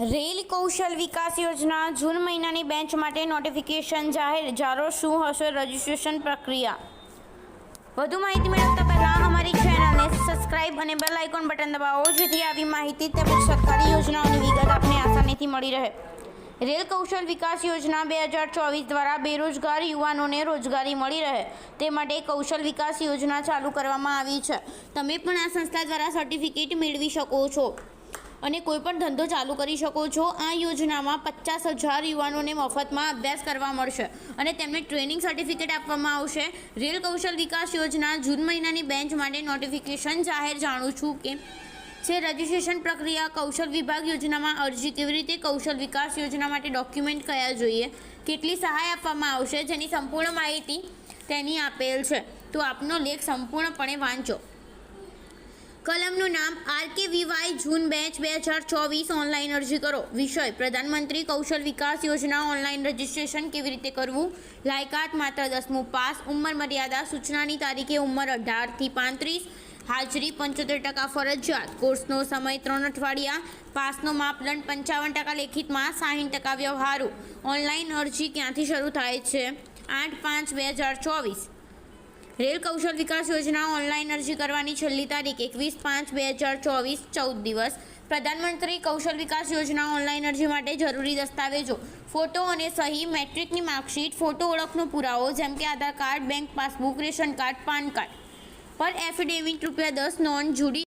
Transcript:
Rail કૌશલ વિકાસ યોજના જૂન મહિનાની bench માટે નોટિફિકેશન જાહેર. જારો શું હશે રજિસ્ટ્રેશન પ્રક્રિયા? વધુ માહિતી મેળવતા પહેલાં અમારી ચેનલને સબસ્ક્રાઇબ અને બેલ આઇકોન બટન દબાવો, જેથી આવી માહિતી તેમજ સરકારી યોજનાઓની વિગત આપને આસાનીથી મળી રહે. રેલ કૌશલ વિકાસ યોજના બે હજાર ચોવીસ દ્વારા બેરોજગાર યુવાનોને રોજગારી મળી રહે. તે માટે કૌશલ વિકાસ યોજના ચાલુ કરવામાં આવી છે. તમે પણ આ સંસ્થા દ્વારા સર્ટિફિકેટ મેળવી શકો છો. અને કોઈ પણ ધંધો ચાલુ કરી શકો છો, આ યોજનામાં પચાસ હજાર યુવાનોને મફતમાં અભ્યાસ કરવા મળશે. અને તેમને ટ્રેનિંગ સર્ટિફિકેટ આપવામાં આવશે. રેલ કૌશલ વિકાસ યોજના જૂન મહિનાની બેન્ચ માટે નોટિફિકેશન જાહેર જાણું છું કે છે રજિસ્ટ્રેશન પ્રક્રિયા કૌશલ વિભાગ યોજનામાં અરજી કેવી રીતે કૌશલ વિકાસ યોજના માટે ડોક્યુમેન્ટ કયા જોઈએ, કેટલી સહાય આપવામાં આવશે, જેની સંપૂર્ણ માહિતી તેની આપેલ છે. તો આપનો લેખ સંપૂર્ણપણે વાંચો. કલમનું નામ આર કે વીવાય જૂન બેચ બે હજાર ચોવીસ ઓનલાઈન અરજી કરો. વિષય, પ્રધાનમંત્રી કૌશલ વિકાસ યોજના ઓનલાઈન રજિસ્ટ્રેશન કેવી રીતે કરવું? લાયકાત માત્ર દસમું પાસ, ઉંમર મર્યાદા સૂચનાની તારીખે ઉંમર અઢારથી પાંત્રીસ, હાજરી પંચોતેર ટકા ફરજિયાત, કોર્સનો સમય ત્રણ અઠવાડિયા, પાસનો માપદંડ પંચાવન ટકા લેખિતમાં, સાહીઠ ટકા વ્યવહારો. ઓનલાઈન અરજી ક્યાંથી શરૂ થાય છે? આઠ પાંચ બે હજાર ચોવીસ. રેલ કૌશલ વિકાસ યોજના ઓનલાઈન અરજી કરવાની છેલ્લી તારીખ એકવીસ પાંચ બે હજાર ચોવીસ ચૌદ દિવસ. પ્રધાનમંત્રી કૌશલ વિકાસ યોજના ઓનલાઈન અરજી માટે જરૂરી દસ્તાવેજો, ફોટો અને સહી મેટ્રિકની માર્કશીટ, ફોટો ઓળખનો પુરાવો, જેમ કે Aadhaar card, bank passbook, ration card, pan card. પર એફિડેવિટ રૂપિયા દસ નોન જુડી